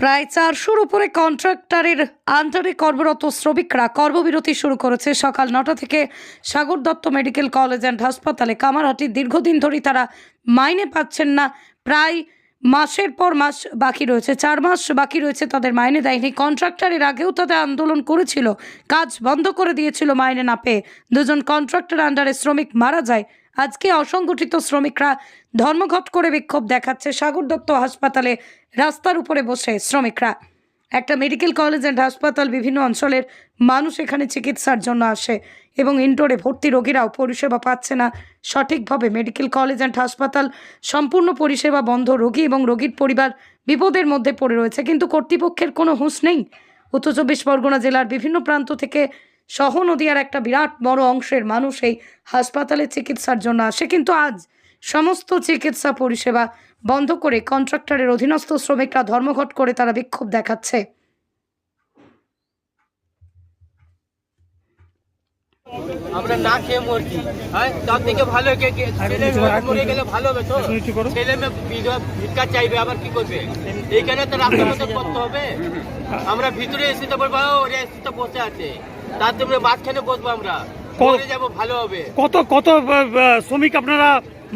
প্রায় চারশোর উপরে কন্ট্রাক্টরের আন্ডারে কর্মরত শ্রমিকরা কর্মবিরতি শুরু করেছে। সকাল নটা থেকে Sagar Dutta medical college and হাসপাতালে কামারহাটি। দীর্ঘদিন ধরেই তারা মাইনে পাচ্ছেন না। প্রায় মাসের পর মাস বাকি রয়েছে। চার মাস বাকি রয়েছে, তাদের মাইনে দেয়নি। কন্ট্রাক্টরের আগেও তাদের আন্দোলন করেছিল। কাজ বন্ধ করে দিয়েছিল মাইনে না পেয়ে। দুজন কন্ট্রাক্টর আন্ডারে শ্রমিক মারা যায়। আজকে অসংগঠিত শ্রমিকরা ধর্মঘট করে বিক্ষোভ দেখাচ্ছে সাগর দত্ত হাসপাতালে রাস্তার উপরে বসে শ্রমিকরা। একটা মেডিকেল কলেজ অ্যান্ড হাসপাতাল বিভিন্ন অঞ্চলের মানুষ এখানে চিকিৎসার জন্য আসে এবং ইনডোরে ভর্তি রোগীরাও পরিষেবা পাচ্ছে না। সঠিকভাবে মেডিকেল কলেজ অ্যান্ড হাসপাতাল সম্পূর্ণ পরিষেবা বন্ধ, রোগী এবং রোগীর পরিবার বিপদের মধ্যে পড়ে রয়েছে, কিন্তু কর্তৃপক্ষের কোনো হুঁশ নেই। উত্তর চব্বিশ পরগনা জেলার বিভিন্ন প্রান্ত থেকে সহ নদীয়ার একটা বিরাট বড় অংশের মানুষ এই হাসপাতালে চিকিৎসার জন্য আসে। কিন্তু আজ সমস্ত চিকিৎসা পরিষেবা বন্ধ করে কন্ট্রাক্টরের অধীনস্থ শ্রমিকরা ধর্মঘট করে তারা বিক্ষোভ দেখাচ্ছে। আমরা না খেয়ে মরছি। হ্যাঁ? তার থেকে ভালো কে কে- ছেলে মরে গেলে ভালো হবে তো। ছেলে মেয়ে ভিক্ষা চাইবে আবার কি করবে? এইখানে তো রাস্তা করতে হবে। আমরা ভিতরে এসে তো বলব ওরা এসে তো বসে আছে। তার জন্য মাঝখানে বসবো আমরা। করে যাব ভালো হবে। কত কত শ্রমিক আপনারা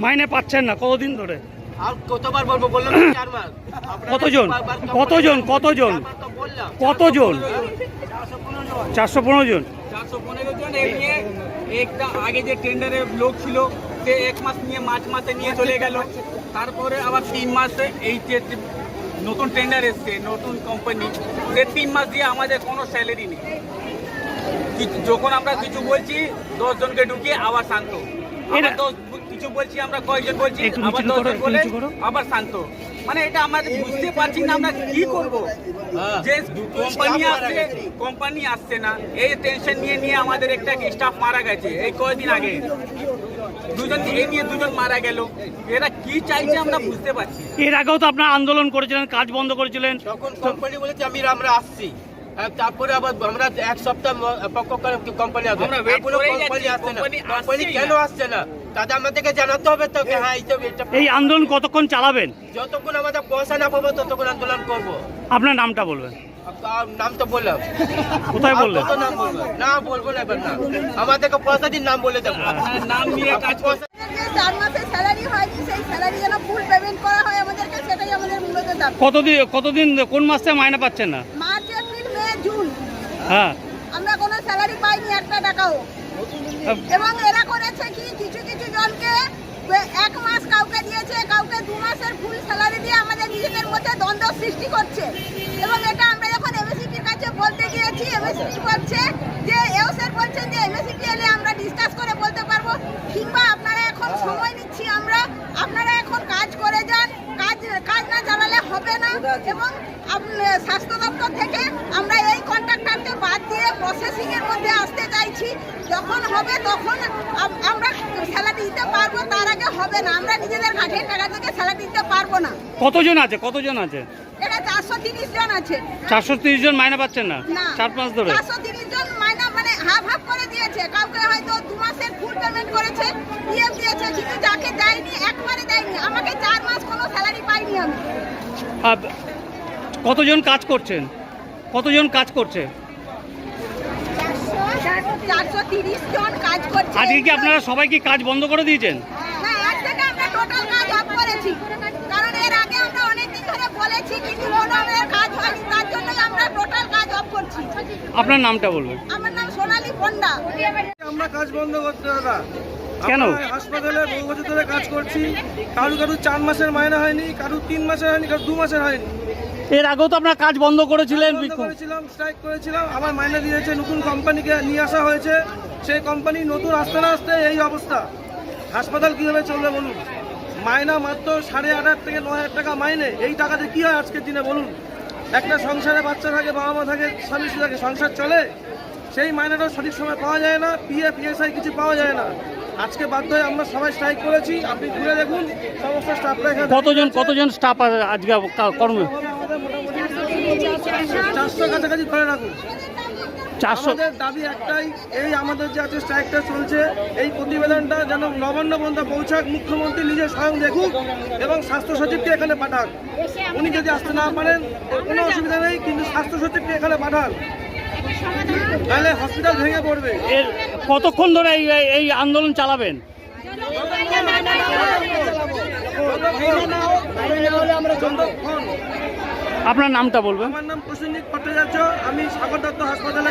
মাইনে পাচ্ছেন না? কতদিন ধরে? আর কতবার বলব বললাম চার মাস কতজন? কতজন? কতজন? কতজন? চারশো পনেরো জন। চারশো পনেরো জন? এই একটা আগে যে টেন্ডারে লোক ছিল সে এক মাস নিয়ে মার্চ মাসে নিয়ে চলে গেল। তারপরে আবার তিন মাসে এই যে নতুন টেন্ডার এসছে নতুন কোম্পানি সে তিন মাস দিয়ে আমাদের কোনো স্যালারি নেই। যখন আমরা কিছু বলছি দশ জনকে ঢুকিয়ে আবার শান্ত। এটা- দশ কিছু বলছি আমরা কয়েকজন বলছি আবার নিচু দশ জন বলে আবার শান্ত। মানে এটা আমরা বুঝতে পারছি না আমরা কি করব? হ্যাঁ, যে কোম্পানি আসছে কোম্পানি আসছে না। এই টেনশন নিয়ে নিয়ে আমাদের একটা স্টাফ মারা গেছে এই কয়েকদিন আগে। দুজন এই নিয়ে দুজন মারা গেল। এরা কি চাইছে আমরা বুঝতে পারছি এর আগেও তো আপনারা আন্দোলন করেছিলেন কাজ বন্ধ করেছিলেন। তখন কোম্পানি বলেছে আমি আমরা আসছি। তারপরে আবার আমরা এক সপ্তাহ পক্ষ করে কোম্পানি আসবে। কোম্পানি আসছে না। কোম্পানি কোম্পানি কেন আসছে না? তাতে আমাদেরকে জানাতে হবে তো হ্যাঁ এই আন্দোলন কতক্ষণ চালাবেন? যতক্ষণ আমাদের পয়সা না পাবো ততক্ষণ আন্দোলন করব। আপনার নামটা বলবেন। নাম তো বললাম। কোথায় বললেন? নাম বলব না। বলব না এবার না। আমাদেরকে পয়সা দিন নাম বলে দেবো। নাম নিয়ে কাজ করছে। চার মাসের স্যালারি হয়নি সেই স্যালারি যেন ফুল পেমেন্ট করা হয় আমাদেরকে সেটাই আমাদের মূলত দাবি। কতদিন কতদিন কোন মাসে মাইনে পাচ্ছেন না মার্চ এপ্রিল মে জুন হ্যাঁ। আমরা কোনো স্যালারি পাইনি, একটা টাকাও এবং এরা করেছে কি, কিছু কিছু জনকে এক মাস কাউকে দিয়েছে, কাউকে দু মাসের ফুল স্যালারি দিয়ে আমাদের নিজেদের মধ্যে দ্বন্দ্ব সৃষ্টি করছে। এবং এটা আমরা যখন এমএসিপির কাছে বলতে গিয়েছি এমএসিপি বলছে যে এও স্যার বলছেন যে এমএসিপি এলে আমরা ডিসকাস করে বলতে পারব, কিংবা আপনারা এখন সময় নিচ্ছি আমরা, আপনারা এখন কাজ করে যান, কাজ কাজ না চালালে হবে না, এবং স্বাস্থ্য দপ্তর থেকে আমরা এই কন্ট্রাক্টরকে বাদ দিয়ে প্রসেসিং এর মধ্যে আসতে চাইছি। যখন হবে তখন আমরা স্যালারি দিতে পারব তার আগে হবে না। আমরা নিজেদের ঘাটের টাকা থেকে স্যালারি দিতে পারব না। কতজন আছে? কতজন আছে? এটা চারশো তিরিশ জন আছে। চারশো তিরিশ জন মাইনা পাচ্ছেন না? চার পাঁচ ধরে? চারশো তিরিশ জন মাইনা মানে হাফ হাফ করে দিয়েছে। কাউকে হয়তো দু মাসের ফুল পেমেন্ট করেছে পিএফ দিয়েছে কিন্তু যাকে দেয়নি একবারে দেয়নি। আমাকে চার মাস কোনো স্যালারি পাইনি আমি। কতজন কাজ করছেন? কতজন কাজ করছে? চারশো তিরিশ জন কাজ করছে। আজকে কি আপনারা সবাই কি কাজ বন্ধ করে দিয়েছেন? না আজ থেকে আমরা টোটাল কাজ অফ করেছি। কারণ এর আগে আমরা অনেক ধরে বলেছি কিন্তু কোনো আমাদের কাজ হয়নি তার জন্যই আমরা টোটাল কাজ অফ করছি। আপনার নামটা বলবেন। আমার নাম সোনালী পন্ডা আমরা কাজ বন্ধ করতে দাদা। কেন? হাসপাতালে বহু বছর ধরে কাজ করছি। কারু কারু চার মাসের মায়না হয়নি কারু তিন মাসের হয়নি কারু দু মাসের হয়নি। এর আগেও তো আপনারা কাজ বন্ধ করেছিলেন করেছিলাম স্ট্রাইক করেছিলাম আবার মাইনে দিয়েছে নতুন কোম্পানিকে নিয়ে আসা হয়েছে। সেই কোম্পানি নতুন আসতে না আসতে এই অবস্থা। হাসপাতাল কীভাবে চলবে বলুন? মাইনা মাত্র সাড়ে আট হাজার থেকে ন হাজার টাকা মাইনে। এই টাকাতে কি হয় আজকের দিনে বলুন? একটা সংসারে বাচ্চা থাকে বাবা মা থাকে স্বামী স্ত্রী থাকে সংসার চলে? সেই মাইনেটাও সঠিক সময় পাওয়া যায় না পিএ পিএসআই কিছু পাওয়া যায় না। আজকে বাধ্য হয়ে আমরা সবাই স্ট্রাইক করেছি আপনি ঘুরে দেখুন সমস্ত স্টাফরা কতজন কতজন স্টাফ আজকে কর্ম? চারশো কাছাকাছি ধরে রাখুন। চারশো? আমাদের দাবি একটাই এই আমাদের যে স্ট্রাইকটা চলছে এই প্রতিবেদনটা যেন নবান্ন পর্যন্ত পৌঁছাক মুখ্যমন্ত্রী নিজে স্বয়ং দেখুক এবং স্বাস্থ্য সচিবকে এখানে পাঠাক। উনি যদি আসতে না পারেন কোনো অসুবিধা নেই কিন্তু স্বাস্থ্য সচিবকে এখানে পাঠান। তাহলে হসপিটাল ভেঙে পড়বে। এর কতক্ষণ ধরে এই আন্দোলন চালাবেন? আপনার নামটা বলবেন? আমার নাম প্রসেনজিৎ ভট্টাচার্য। আমি সাগর দত্ত হাসপাতালে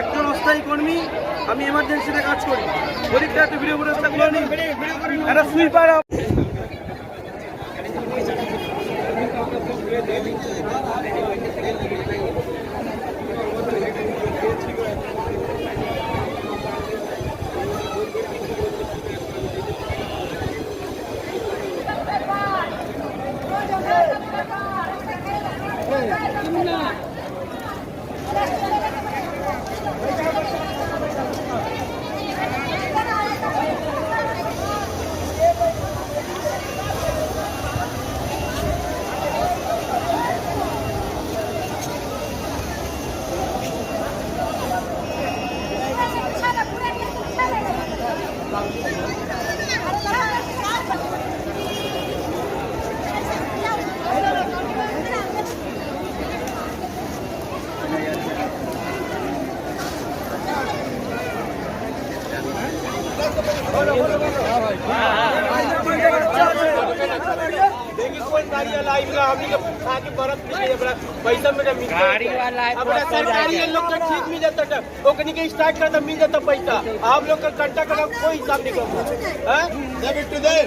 একজন অস্থায়ী কর্মী। আমি এমার্জেন্সিতে কাজ করি। গরিবটা ভিডিও নিই একটা সুইপার वाला सरकारी लोग का ठीक मिल जाता ओकनी के स्टार्ट करता मिल जाता पैसा आप लोग का घंटा का कोई हिसाब नहीं जब इट देर